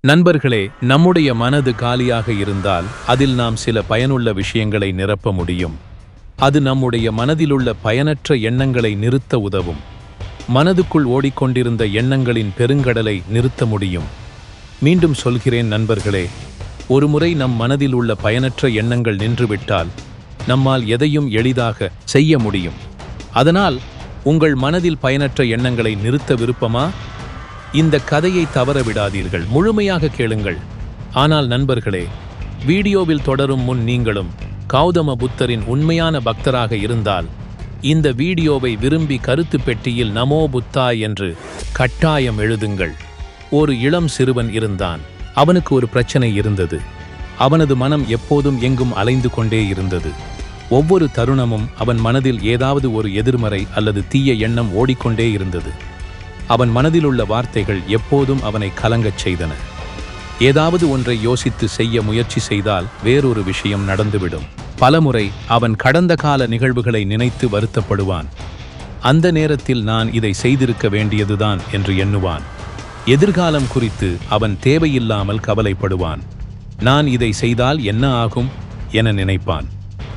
நண்பர்களே நம்முடைய மனது காலியாக இருந்தால் அதில் நாம் சில பயனுள்ள விஷயங்களை நிரப்ப முடியும். அது நம்முடைய மனதிலுள்ள பயனற்ற எண்ணங்களை நிறுத்த உதவும். மனதுக்குள் ஓடிக்கொண்டிருந்த எண்ணங்களின் பெருங்கடலை நிறுத்த முடியும். மீண்டும் சொல்கிறேன் நண்பர்களே ஒருமுறை நம் மனதில் உள்ள பயனற்ற எண்ணங்கள் நின்றுவிட்டால் நம்மால் எதையும் எளிதாக செய்ய முடியும். அதனால் உங்கள் மனதில் பயனற்ற எண்ணங்களை நிறுத்த விருப்பமா? இந்த கதையை தவற விடாதீர்கள் முழுமையாக கேளுங்கள். ஆனால் நண்பர்களே வீடியோவில் தொடரும் முன் நீங்களும் கௌதம புத்தரின் உண்மையான பக்தராக இருந்தால் இந்த வீடியோவை விரும்பி கருத்து பெட்டியில் நமோ புத்தா என்று கட்டாயம் எழுதுங்கள். ஒரு இளம் சிறுவன் இருந்தான். அவனுக்கு ஒரு பிரச்சனை இருந்தது. அவனது மனம் எப்போதும் எங்கும் அலைந்து கொண்டே இருந்தது. ஒவ்வொரு தருணமும் அவன் மனதில் ஏதாவது ஒரு எதிர்மறை அல்லது தீய எண்ணம் ஓடிக்கொண்டே இருந்தது. அவன் மனதிலுள்ள வார்த்தைகள் எப்போதும் அவனை கலங்கச் செய்தன. ஏதாவது ஒன்றை யோசித்து செய்ய முயற்சி செய்தால் வேறொரு விஷயம் நடந்துவிடும். பலமுறை அவன் கடந்த கால நிகழ்வுகளை நினைத்து வருத்தப்படுவான். அந்த நேரத்தில் நான் இதை செய்திருக்க வேண்டியதுதான் என்று எண்ணுவான். எதிர்காலம் குறித்து அவன் தேவையில்லாமல் கவலைப்படுவான். நான் இதை செய்தால் என்ன ஆகும்? என நினைப்பான்.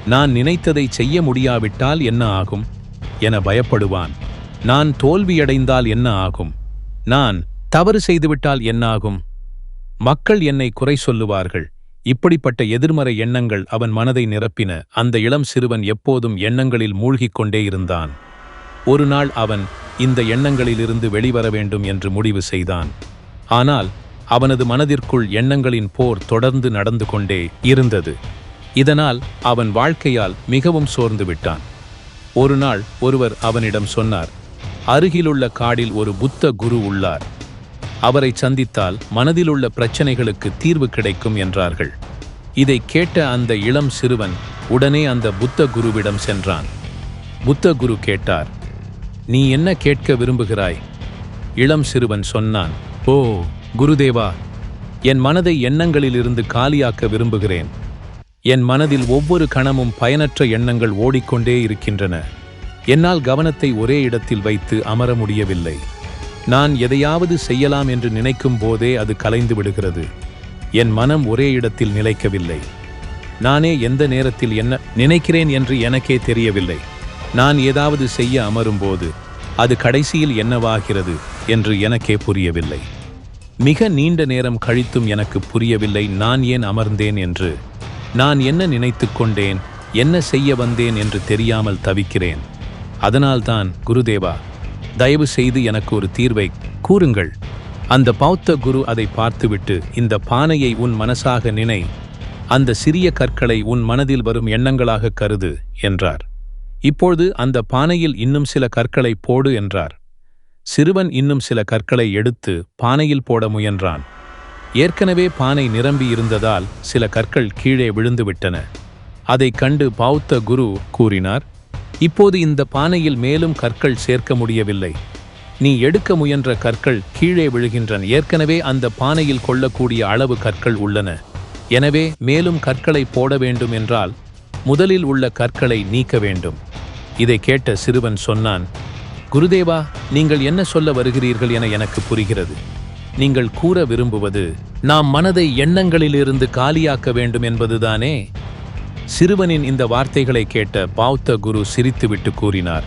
நான் நினைத்ததை செய்ய முடியாவிட்டால் என்ன ஆகும்? என பயப்படுவான். நான் தோல்வியடைந்தால் என்ன ஆகும்? நான் தவறு செய்துவிட்டால் என்ன ஆகும்? மக்கள் என்னை குறை சொல்லுவார்கள். இப்படிப்பட்ட எதிர்மறை எண்ணங்கள் அவன் மனதை நிரப்பின. அந்த இளம் சிறுவன் எப்போதும் எண்ணங்களில் மூழ்கிக் கொண்டே இருந்தான். ஒரு நாள் அவன் இந்த எண்ணங்களிலிருந்து வெளிவர வேண்டும் என்று முடிவு செய்தான். ஆனால் அவனது மனதிற்குள் எண்ணங்களின் போர் தொடர்ந்து நடந்து கொண்டே இருந்தது. இதனால் அவன் வாழ்க்கையால் மிகவும் சோர்ந்து விட்டான். ஒரு நாள் ஒருவர் அவனிடம் சொன்னார் அருகிலுள்ள காடில் ஒரு புத்த குரு உள்ளார். அவரை சந்தித்தால் மனதிலுள்ள பிரச்சனைகளுக்கு தீர்வு கிடைக்கும் என்றார்கள். இதை கேட்ட அந்த இளம் சிறுவன் உடனே அந்த புத்த குருவிடம் சென்றான். புத்த குரு கேட்டார் நீ என்ன கேட்க விரும்புகிறாய்? இளம் சிறுவன் சொன்னான் ஓ குருதேவா என் மனதை எண்ணங்களிலிருந்து காலியாக்க விரும்புகிறேன். என் மனதில் ஒவ்வொரு கணமும் பயனற்ற எண்ணங்கள் ஓடிக்கொண்டே இருக்கின்றன. என்னால் கவனத்தை ஒரே இடத்தில் வைத்து அமர முடியவில்லை. நான் எதையாவது செய்யலாம் என்று நினைக்கும் போதே அது கலைந்து விடுகிறது. என் மனம் ஒரே இடத்தில் நிலைக்கவில்லை. நானே எந்த நேரத்தில் என்ன நினைக்கிறேன் என்று எனக்கே தெரியவில்லை. நான் ஏதாவது செய்ய அமரும்போது அது கடைசியில் என்னவாகிறது என்று எனக்கே புரியவில்லை. மிக நீண்ட நேரம் கழித்தும் எனக்கு புரியவில்லை நான் ஏன் அமர்ந்தேன் என்று. நான் என்ன நினைத்து கொண்டேன் என்ன செய்ய வந்தேன் என்று தெரியாமல் தவிக்கிறேன். அதனால்தான் குருதேவா தயவு செய்து எனக்கு ஒரு தீர்வை கூறுங்கள். அந்த பௌத்த குரு அதை பார்த்துவிட்டு இந்த பானையை உன் மனசாக நினை அந்த சிறிய கற்களை உன் மனதில் வரும் எண்ணங்களாக கருது என்றார். இப்பொழுது அந்த பானையில் இன்னும் சில கற்களை போடு என்றார். சிறுவன் இன்னும் சில கற்களை எடுத்து பானையில் போட முயன்றான். ஏற்கனவே பானை நிரம்பி இருந்ததால் சில கற்கள் கீழே விழுந்துவிட்டன. அதைக் கண்டு பௌத்த குரு கூறினார் இப்போது இந்த பானையில் மேலும் கற்கள் சேர்க்க முடியவில்லை. நீ எடுக்க முயன்ற கற்கள் கீழே விழுகின்றன. ஏற்கனவே அந்த பானையில் கொள்ளக்கூடிய அளவு கற்கள் உள்ளன. எனவே மேலும் கற்களை போட வேண்டும் என்றால் முதலில் உள்ள கற்களை நீக்க வேண்டும். இதை கேட்ட சிறுவன் சொன்னான் குருதேவா நீங்கள் என்ன சொல்ல வருகிறீர்கள் என எனக்கு புரிகிறது. நீங்கள் கூற விரும்புவது நாம் மனதை எண்ணங்களிலிருந்து காலியாக்க வேண்டும் என்பதுதானே? சிறுவனின் இந்த வார்த்தைகளை கேட்ட பௌத்த குரு சிரித்துவிட்டு கூறினார்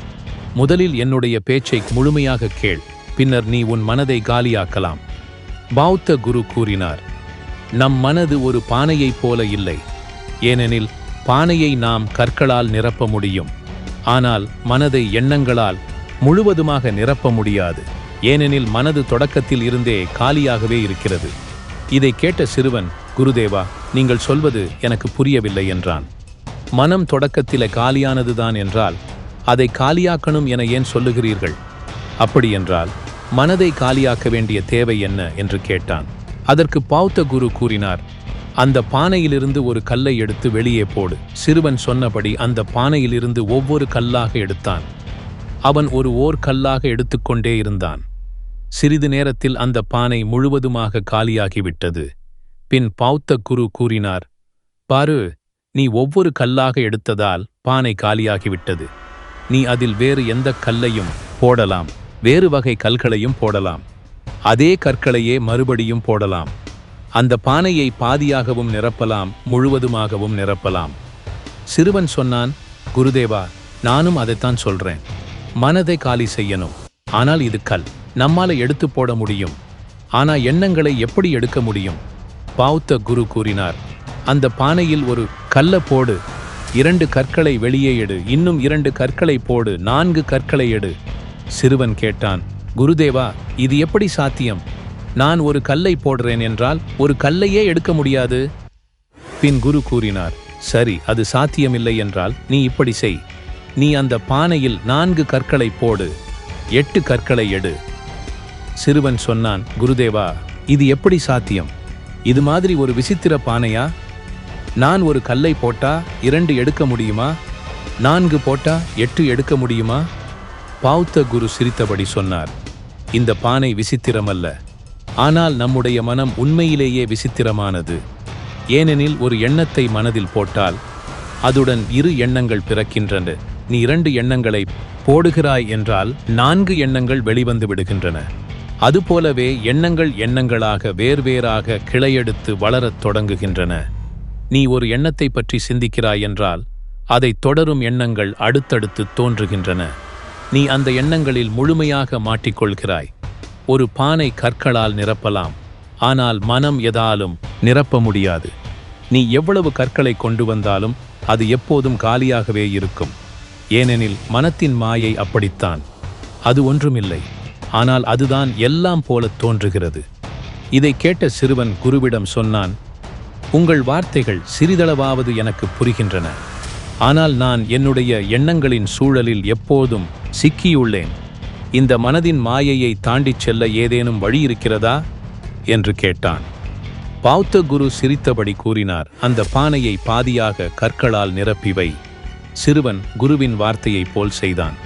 முதலில் என்னுடைய பேச்சை முழுமையாக கேள் பின்னர் நீ உன் மனதை காலியாக்கலாம். பௌத்த குரு கூறினார் நம் மனது ஒரு பானையைப் போல இல்லை ஏனெனில் பானையை நாம் கற்களால் நிரப்ப முடியும் ஆனால் மனதை எண்ணங்களால் முழுவதுமாக நிரப்ப முடியாது ஏனெனில் மனது தொடக்கத்தில் இருந்தே காலியாகவே இருக்கிறது. இதை கேட்ட சிறுவன் குருதேவா நீங்கள் சொல்வது எனக்கு புரியவில்லை என்றான். மனம் தொடக்கத்தில காலியானதுதான் என்றால் அதை காலியாக்கணும் என ஏன் சொல்லுகிறீர்கள்? அப்படியென்றால் மனதை காலியாக்க வேண்டிய தேவை என்ன என்று கேட்டான். அதற்கு பௌத்த குரு கூறினார் அந்த பானையிலிருந்து ஒரு கல்லை எடுத்து வெளியே போடு. சிறுவன் சொன்னபடி அந்த பானையிலிருந்து ஒவ்வொரு கல்லாக எடுத்தான். அவன் ஒரு ஓர் கல்லாக எடுத்துக்கொண்டே இருந்தான். சிறிது நேரத்தில் அந்த பானை முழுவதுமாக காலியாகிவிட்டது. பின் பௌத்த குரு கூறினார் பாரு நீ ஒவ்வொரு கல்லாக எடுத்ததால் பானை காலியாகிவிட்டது. நீ அதில் வேறு எந்த கல்லையும் போடலாம். வேறு வகை கல்களையும் போடலாம். அதே கற்களையே மறுபடியும் போடலாம். அந்த பானையை பாதியாகவும் நிரப்பலாம் முழுவதுமாகவும் நிரப்பலாம். சிறுவன் சொன்னான் குருதேவா நானும் அதைத்தான் சொல்றேன். மனதை காலி செய்யணும். ஆனால் இது கல். நம்மால எடுத்து போட முடியும். ஆனா எண்ணங்களை எப்படி எடுக்க முடியும்? பௌத்த குரு கூறினார் அந்த பானையில் ஒரு கல்ல போடு இரண்டு கற்களை வெளியே எடு இன்னும் இரண்டு கற்களை போடு நான்கு கற்களை எடு. சிறுவன் கேட்டான் குருதேவா இது எப்படி சாத்தியம்? நான் ஒரு கல்லை போடுறேன் என்றால் ஒரு கல்லையே எடுக்க முடியாது? பின் குரு கூறினார் சரி அது சாத்தியமில்லை என்றால் நீ இப்படி செய். நீ அந்த பானையில் நான்கு கற்களை போடு எட்டு கற்களை எடு. சிறுவன் சொன்னான் குருதேவா இது எப்படி சாத்தியம்? இது மாதிரி ஒரு விசித்திர பானையா? நான் ஒரு கல்லை போட்டா இரண்டு எடுக்க முடியுமா? நான்கு போட்டா எட்டு எடுக்க முடியுமா? பாவுத்த குரு சிரித்தபடி சொன்னார். இந்த பானை விசித்திரமல்ல. ஆனால் நம்முடைய மனம் உண்மையிலேயே விசித்திரமானது. ஏனெனில் ஒரு எண்ணத்தை மனதில் போட்டால் அதுடன் இரு எண்ணங்கள் பிறக்கின்றன. நீ இரண்டு எண்ணங்களை போடுகிறாய் என்றால் நான்கு எண்ணங்கள் வெளிவந்து விடுகின்றன. அதுபோலவே எண்ணங்கள் எண்ணங்களாக வேர்வேறாக கிளையெடுத்து வளரத் தொடங்குகின்றன. நீ ஒரு எண்ணத்தை பற்றி சிந்திக்கிறாய் என்றால் அதை தொடரும் எண்ணங்கள் அடுத்தடுத்து தோன்றுகின்றன. நீ அந்த எண்ணங்களில் முழுமையாக மாட்டிக்கொள்கிறாய். ஒரு பானை கற்களால் நிரப்பலாம் ஆனால் மனம் எதாலும் நிரப்ப முடியாது. நீ எவ்வளவு கற்களை கொண்டு வந்தாலும் அது எப்போதும் காலியாகவே இருக்கும். ஏனெனில் மனத்தின் மாயை அப்படித்தான். அது ஒன்றுமில்லை. ஆனால் அதுதான் எல்லாம் போல தோன்றுகிறது. இதை கேட்ட சிறுவன் குருவிடம் சொன்னான் உங்கள் வார்த்தைகள் சிறிதளவாவது எனக்கு புரிகின்றன. ஆனால் நான் என்னுடைய எண்ணங்களின் சூழலில் எப்போதும் சிக்கியுள்ளேன். இந்த மனதின் மாயையை தாண்டிச் செல்ல ஏதேனும் வழி இருக்கிறதா? என்று கேட்டான். பௌத்த குரு சிரித்தபடி கூறினார் அந்த பானையை பாதியாக கற்களால் நிரப்பிவை சிறுவன் குருவின் வார்த்தையைப் போல் செய்தான்.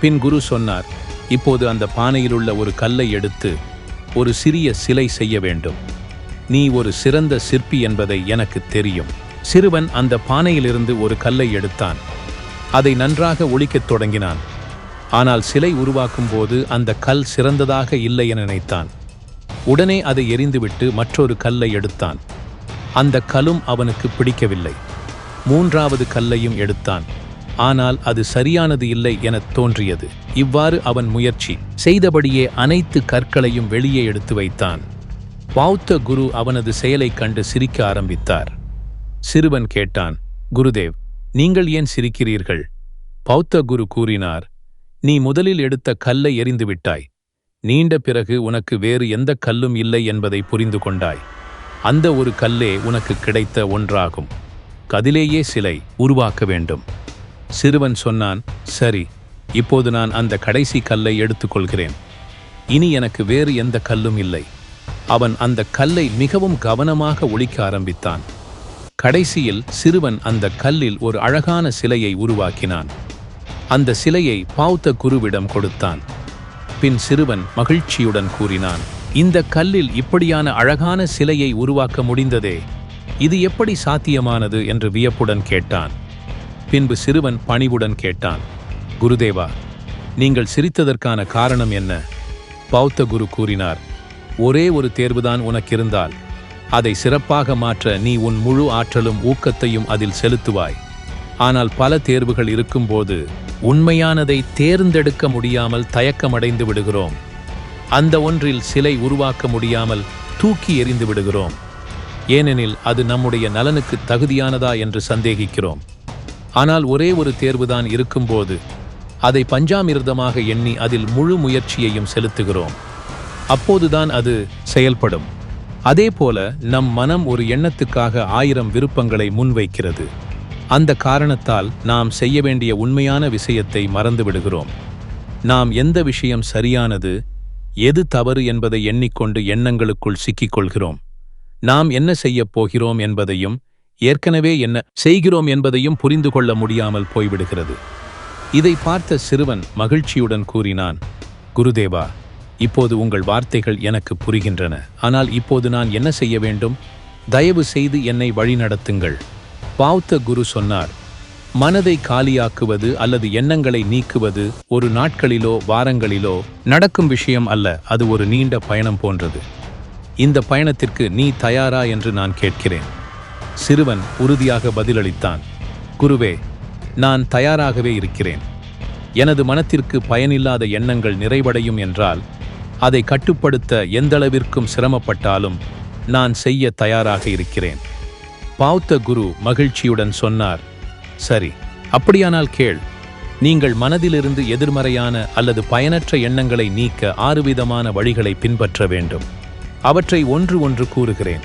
பின் குரு சொன்னார் இப்போது அந்த பானையிலுள்ள ஒரு கல்லை எடுத்து ஒரு சிறிய சிலை செய்ய வேண்டும். நீ ஒரு சிறந்த சிற்பி என்பதை எனக்கு தெரியும். சிறுவன் அந்த பானையிலிருந்து ஒரு கல்லை எடுத்தான். அதை நன்றாக ஒழிக்கத் தொடங்கினான். ஆனால் சிலை உருவாக்கும் போது அந்த கல் சிறந்ததாக இல்லை என நினைத்தான். உடனே அதை எரிந்துவிட்டு மற்றொரு கல்லை எடுத்தான். அந்த கலும் அவனுக்கு பிடிக்கவில்லை. மூன்றாவது கல்லையும் எடுத்தான். ஆனால் அது சரியானது இல்லை எனத் தோன்றியது. இவ்வாறு அவன் முயற்சி செய்தபடியே அனைத்து கற்களையும் வெளியே எடுத்து வைத்தான். பௌத்த குரு அவனது செயலைக் கண்டு சிரிக்க ஆரம்பித்தார். சிறுவன் கேட்டான் குருதேவ் நீங்கள் ஏன் சிரிக்கிறீர்கள்? பௌத்த குரு கூறினார் நீ முதலில் எடுத்த கல்லை எறிந்துவிட்டாய் நீண்ட பிறகு உனக்கு வேறு எந்த கல்லும் இல்லை என்பதை புரிந்து கொண்டாய். அந்த ஒரு கல்லே உனக்கு கிடைத்த ஒன்றாகும். கதிலேயே சிலை உருவாக்க வேண்டும். சிறுவன் சொன்னான் சரி இப்போது நான் அந்த கடைசி கல்லை எடுத்துக்கொள்கிறேன். இனி எனக்கு வேறு எந்த கல்லும் இல்லை. அவன் அந்த கல்லை மிகவும் கவனமாக ஒழிக்க ஆரம்பித்தான். கடைசியில் சிறுவன் அந்த கல்லில் ஒரு அழகான சிலையை உருவாக்கினான். அந்த சிலையை பாவுத்த குருவிடம் கொடுத்தான். பின் சிறுவன் மகிழ்ச்சியுடன் கூறினான் இந்த கல்லில் இப்படியான அழகான சிலையை உருவாக்க முடிந்ததே? இது எப்படி சாத்தியமானது? என்று வியப்புடன் கேட்டான். பின்பு சிறுவன் பணிவுடன் கேட்டான் குருதேவா நீங்கள் சிரித்ததற்கான காரணம் என்ன? பௌத்த குரு கூறினார் ஒரே ஒரு தேர்வுதான் உனக்கிருந்தால் அதை சிறப்பாக மாற்ற நீ உன் முழு ஆற்றலும் ஊக்கத்தையும் அதில் செலுத்துவாய். ஆனால் பல தேர்வுகள் இருக்கும்போது உண்மையானதை தேர்ந்தெடுக்க முடியாமல் தயக்கமடைந்து விடுகிறோம். அந்த ஒன்றில் சிலை உருவாக்க முடியாமல் தூக்கி எறிந்து விடுகிறோம். ஏனெனில் அது நம்முடைய நலனுக்கு தகுதியானதா என்று சந்தேகிக்கிறோம். ஆனால் ஒரே ஒரு தேர்வுதான் இருக்கும்போது அதை பஞ்சாமிர்தமாக எண்ணி அதில் முழு முயற்சியையும் செலுத்துகிறோம். அப்போதுதான் அது செயல்படும். அதே போல நம் மனம் ஒரு எண்ணத்துக்காக ஆயிரம் விருப்பங்களை முன்வைக்கிறது. அந்த காரணத்தால் நாம் செய்ய வேண்டிய உண்மையான விஷயத்தை மறந்து விடுகிறோம் நாம் எந்த விஷயம் சரியானது எது தவறு என்பதை எண்ணிக்கொண்டு எண்ணங்களுக்குள் சிக்கிக்கொள்கிறோம். நாம் என்ன செய்யப் போகிறோம் என்பதையும் ஏற்கனவே என்ன செய்கிறோம் என்பதையும் புரிந்து கொள்ள முடியாமல் போய்விடுகிறது. இதை பார்த்த சிறுவன் மகிழ்ச்சியுடன் கூறினான் குருதேவா இப்போது உங்கள் வார்த்தைகள் எனக்கு புரிகின்றன. ஆனால் இப்போது நான் என்ன செய்ய வேண்டும்? தயவு செய்து என்னை வழிநடத்துங்கள் பாவ்த குரு சொன்னார் மனதை காலியாக்குவது அல்லது எண்ணங்களை நீக்குவது ஒரு நாட்களிலோ வாரங்களிலோ நடக்கும் விஷயம் அல்ல. அது ஒரு நீண்ட பயணம் போன்றது. இந்த பயணத்திற்கு நீ தயாரா என்று நான் கேட்கிறேன். சிறுவன் உறுதியாக பதிலளித்தான் குருவே நான் தயாராகவே இருக்கிறேன். எனது மனத்திற்கு பயனில்லாத எண்ணங்கள் நிறைவடையும் என்றால் அதை கட்டுப்படுத்த எந்தளவிற்கும் சிரமப்பட்டாலும் நான் செய்ய தயாராக இருக்கிறேன். பௌத்த குரு மகிழ்ச்சியுடன் சொன்னார் சரி அப்படியானால் கேள். நீங்கள் மனதிலிருந்து எதிர்மறையான அல்லது பயனற்ற எண்ணங்களை நீக்க ஆறு விதமான வழிகளை பின்பற்ற வேண்டும். அவற்றை ஒன்று ஒன்று கூறுகிறேன்.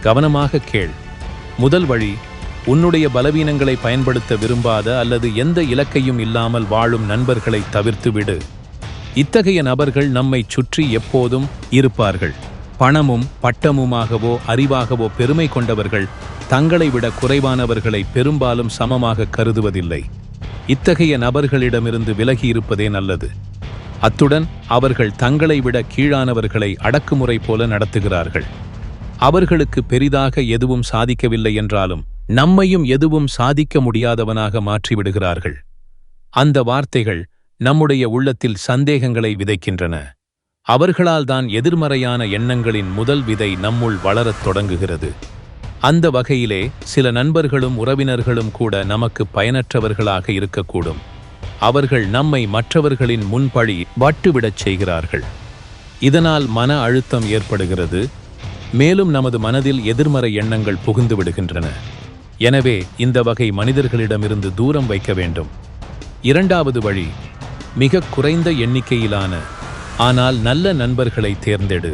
கவனமாக கேள். முதல் வழி உன்னுடைய பலவீனங்களை பயன்படுத்த விரும்பாத அல்லது எந்த இலக்கையும் இல்லாமல் வாழும் நண்பர்களை தவிர்த்து விடு இத்தகைய நபர்கள் நம்மை சுற்றி எப்போதும் இருப்பார்கள். பணமும் பட்டமுமாகவோ அறிவாகவோ பெருமை கொண்டவர்கள் தங்களை விட குறைவானவர்களை பெரும்பாலும் சமமாக கருதுவதில்லை. இத்தகைய நபர்களிடமிருந்து விலகி இருப்பதே நல்லது. அத்துடன் அவர்கள் தங்களை விட கீழானவர்களை அடக்குமுறை போல நடத்துகிறார்கள். அவர்களுக்கு பெரிதாக எதுவும் சாதிக்கவில்லை என்றாலும் நம்மையும் எதுவும் சாதிக்க முடியாதவனாக மாற்றிவிடுகிறார்கள். அந்த வார்த்தைகள் நம்முடைய உள்ளத்தில் சந்தேகங்களை விதைக்கின்றன. அவர்களால் தான் எதிர்மறையான எண்ணங்களின் முதல் விதை நம்முள் வளரத் தொடங்குகிறது. அந்த வகையிலே சில நண்பர்களும் உறவினர்களும் கூட நமக்கு பயனற்றவர்களாக இருக்கக்கூடும். அவர்கள் நம்மை மற்றவர்களின் முன்பழி வட்டுவிடச் செய்கிறார்கள். இதனால் மன அழுத்தம் ஏற்படுகிறது. மேலும் நமது மனதில் எதிர்மறை எண்ணங்கள் புகுந்து விடுகின்றன. எனவே இந்த வகை மனிதர்களிடமிருந்து தூரம் வைக்க வேண்டும். இரண்டாவது வழி மிக குறைந்த எண்ணிக்கையிலான ஆனால் நல்ல நண்பர்களை தேர்ந்தெடு.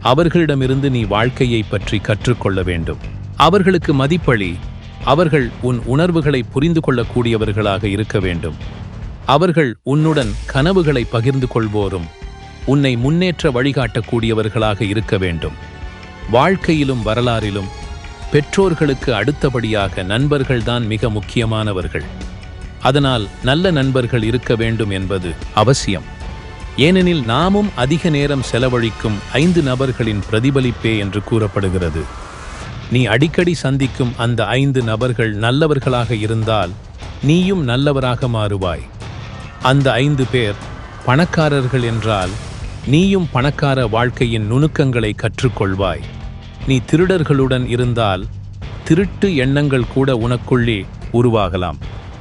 அவர்களிடமிருந்து நீ வாழ்க்கையை பற்றி கற்றுக்கொள்ள வேண்டும். அவர்களுக்கு மதிப்பளி அவர்கள் உன் உணர்வுகளை புரிந்து கொள்ளக்கூடியவர்களாக இருக்க வேண்டும். அவர்கள் உன்னுடன் கனவுகளை பகிர்ந்து கொள்வோரும் உன்னை முன்னேற்ற வழிகாட்டக்கூடியவர்களாக இருக்க வேண்டும். வாழ்க்கையிலும் வரலாறிலும் பெற்றோர்களுக்கு அடுத்தபடியாக நண்பர்கள்தான் மிக முக்கியமானவர்கள். அதனால் நல்ல நண்பர்கள் இருக்க வேண்டும் என்பது அவசியம். ஏனெனில் நாமும் அதிக நேரம் செலவழிக்கும் ஐந்து நபர்களின் பிரதிபலிப்பே என்று கூறப்படுகிறது. நீ அடிக்கடி சந்திக்கும் அந்த ஐந்து நபர்கள் நல்லவர்களாக இருந்தால் நீயும் நல்லவராக மாறுவாய். அந்த ஐந்து பேர் பணக்காரர்கள் என்றால் நீயும் பணக்கார வாழ்க்கையின் நுணுக்கங்களை கற்றுக்கொள்வாய். நீ திருடர்களுடன் இருந்தால் திருட்டு எண்ணங்கள் கூட உனக்குள்ளே உருவாகலாம்.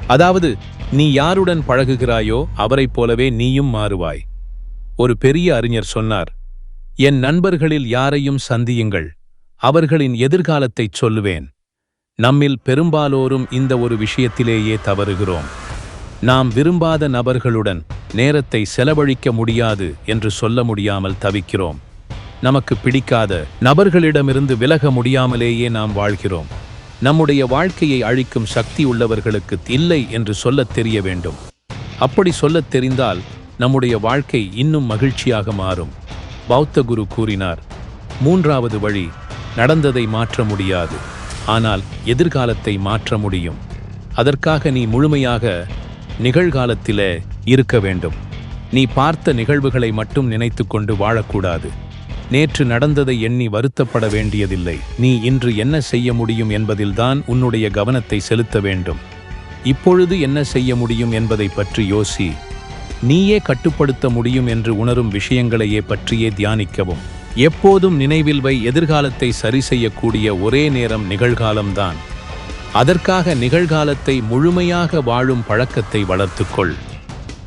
அதாவது நீ யாருடன் பழகுகிறாயோ அவரைப் போலவே நீயும் மாறுவாய். ஒரு பெரிய அறிஞர் சொன்னார் என் நண்பர்களில் யாரையும் சந்தியுங்கள் அவர்களின் எதிர்காலத்தைச் சொல்லுவேன். நம்மில் பெரும்பாலோரும் இந்த ஒரு விஷயத்திலேயே தவறுகிறோம். நாம் விரும்பாத நபர்களுடன் நேரத்தை செலவழிக்க முடியாது என்று சொல்ல முடியாமல் தவிக்கிறோம். நமக்கு பிடிக்காத நபர்களிடமிருந்து விலக முடியாமலேயே நாம் வாழ்கிறோம். நம்முடைய வாழ்க்கையை அழிக்கும் சக்தி உள்ளவர்களுக்கு இல்லை என்று சொல்லத் தெரிய வேண்டும். அப்படி சொல்லத் தெரிந்தால் நம்முடைய வாழ்க்கை இன்னும் மகிழ்ச்சியாக மாறும். பௌத்த குரு கூறினார் மூன்றாவது வழி நடந்ததை மாற்ற முடியாது. ஆனால் எதிர்காலத்தை மாற்ற முடியும். அதற்காக நீ முழுமையாக நிகழ்காலத்திலே இருக்க வேண்டும். நீ பார்த்த நிகழ்வுகளை மட்டும் நினைத்து கொண்டு வாழக்கூடாது. நேற்று நடந்ததை எண்ணி வருத்தப்பட வேண்டியதில்லை. நீ இன்று என்ன செய்ய முடியும் என்பதில்தான் உன்னுடைய கவனத்தை செலுத்த வேண்டும். இப்பொழுது என்ன செய்ய முடியும் என்பதை பற்றி யோசி. நீயே கட்டுப்படுத்த முடியும் என்று உணரும் விஷயங்களையே பற்றியே தியானிக்கவும். எப்போதும் நினைவில் வை எதிர்காலத்தை சரி செய்யக்கூடிய ஒரே நேரம் நிகழ்காலம்தான். அதற்காக நிகழ்காலத்தை முழுமையாக வாழும் பழக்கத்தை வளர்த்துக்கொள்.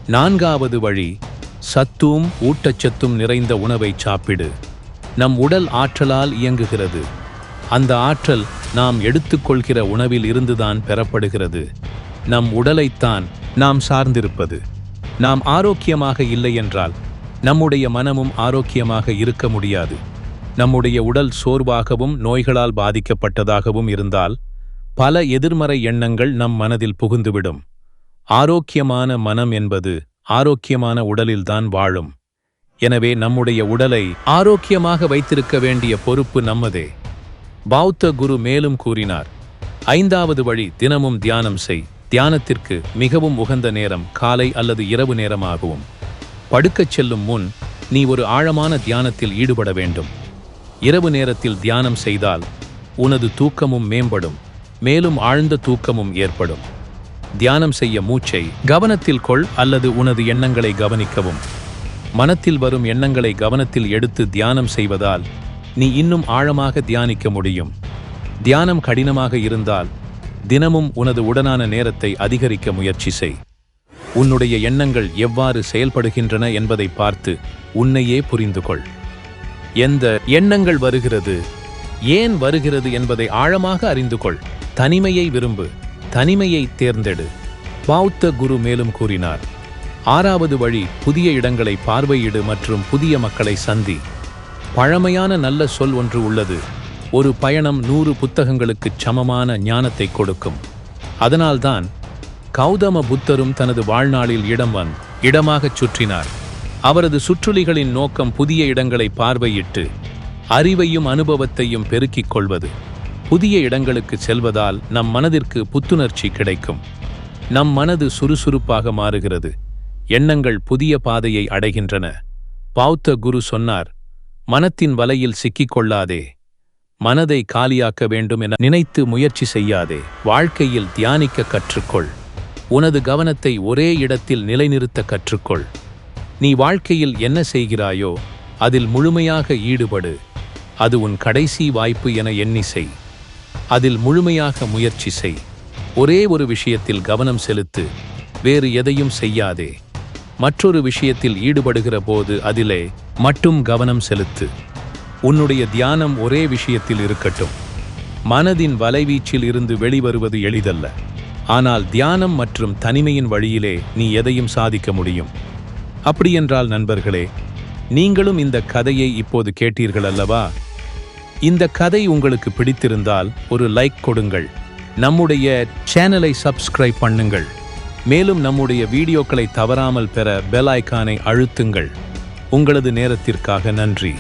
நான்காவது வழி சத்தும் ஊட்டச்சத்தும் நிறைந்த உணவை சாப்பிடு. நம் உடல் ஆற்றலால் இயங்குகிறது. அந்த ஆற்றல் நாம் எடுத்துக்கொள்கிற உணவில் இருந்துதான் பெறப்படுகிறது. நம் உடலைத்தான் நாம் சார்ந்திருப்பது. நாம் ஆரோக்கியமாக இல்லை என்றால் நம்முடைய மனமும் ஆரோக்கியமாக இருக்க முடியாது. நம்முடைய உடல் சோர்வாகவும் நோய்களால் பாதிக்கப்பட்டதாகவும் இருந்தால் பல எதிர்மறை எண்ணங்கள் நம் மனதில் புகுந்துவிடும். ஆரோக்கியமான மனம் என்பது ஆரோக்கியமான உடலில்தான் வாழும். எனவே நம்முடைய உடலை ஆரோக்கியமாக வைத்திருக்க வேண்டிய பொறுப்பு நம்மதே. பௌத்த குரு மேலும் கூறினார் ஐந்தாவது வழி தினமும் தியானம் செய். தியானத்திற்கு மிகவும் உகந்த நேரம் காலை அல்லது இரவு நேரமாகவும். படுக்கச் செல்லும் முன் நீ ஒரு ஆழமான தியானத்தில் ஈடுபட வேண்டும். இரவு நேரத்தில் தியானம் செய்தால் உனது தூக்கமும் மேம்படும் மேலும் ஆழ்ந்த தூக்கமும் ஏற்படும். தியானம் செய்ய மூச்சை கவனத்தில் கொள் அல்லது உனது எண்ணங்களை கவனிக்கவும். மனத்தில் வரும் எண்ணங்களை கவனத்தில் எடுத்து தியானம் செய்வதால் நீ இன்னும் ஆழமாக தியானிக்க முடியும். தியானம் கடினமாக இருந்தால் தினமும் உனது உடனான நேரத்தை அதிகரிக்க முயற்சி செய். உன்னுடைய எண்ணங்கள் எவ்வாறு செயல்படுகின்றன என்பதை பார்த்து உன்னையே புரிந்து கொள் எந்த எண்ணங்கள் வருகிறது ஏன் வருகிறது என்பதை ஆழமாக அறிந்து கொள் தனிமையை விரும்பு தனிமையை தேர்ந்தெடு. பௌத்த குரு மேலும் கூறினார் ஆறாவது வழி புதிய இடங்களை பார்வையிடு மற்றும் புதிய மக்களை சந்தி. பழமையான நல்ல சொல் ஒன்று உள்ளது. ஒரு பயணம் நூறு புத்தகங்களுக்குச் சமமான ஞானத்தை கொடுக்கும். அதனால்தான் கௌதம புத்தரும் தனது வாழ்நாளில் இடம் வன் இடமாகச் சுற்றினார். அவரது சுற்றுலிகளின் நோக்கம் புதிய இடங்களை பார்வையிட்டு அறிவையும் அனுபவத்தையும் பெருக்கிக் கொள்வது. புதிய இடங்களுக்கு செல்வதால் நம் மனதிற்கு புத்துணர்ச்சி கிடைக்கும். நம் மனது சுறுசுறுப்பாக மாறுகிறது. எண்ணங்கள் புதிய பாதையை அடைகின்றன. பௌத்த குரு சொன்னார் மனத்தின் வலையில் சிக்கிக் கொள்ளாதே மனதை காலியாக்க வேண்டும் என நினைத்து முயற்சி செய்யாதே. வாழ்க்கையில் தியானிக்க கற்றுக்கொள். உனது கவனத்தை ஒரே இடத்தில் நிலைநிறுத்த கற்றுக்கொள். நீ வாழ்க்கையில் என்ன செய்கிறாயோ அதில் முழுமையாக ஈடுபடு. அது உன் கடைசி வாய்ப்பு என எண்ணி செய். அதில் முழுமையாக முயற்சி செய். ஒரே ஒரு விஷயத்தில் கவனம் செலுத்து. வேறு எதையும் செய்யாதே. மற்றொரு விஷயத்தில் ஈடுபடுகிற போது அதிலே மட்டும் கவனம் செலுத்து. உன்னுடைய தியானம் ஒரே விஷயத்தில் இருக்கட்டும். மனதின் வலைவீச்சில் இருந்து வெளிவருவது எளிதல்ல. ஆனால் தியானம் மற்றும் தனிமையின் வழியிலே நீ எதையும் சாதிக்க முடியும். அப்படியென்றால் நண்பர்களே நீங்களும் இந்த கதையை இப்போது கேட்டீர்கள் அல்லவா? இந்த கதை உங்களுக்கு பிடித்திருந்தால் ஒரு லைக் கொடுங்கள். நம்முடைய சேனலை சப்ஸ்கிரைப் பண்ணுங்கள். மேலும் நம்முடைய வீடியோக்களை தவறாமல் பெற பெல் ஐக்கானை அழுத்துங்கள். உங்களது நேரத்திற்காக நன்றி.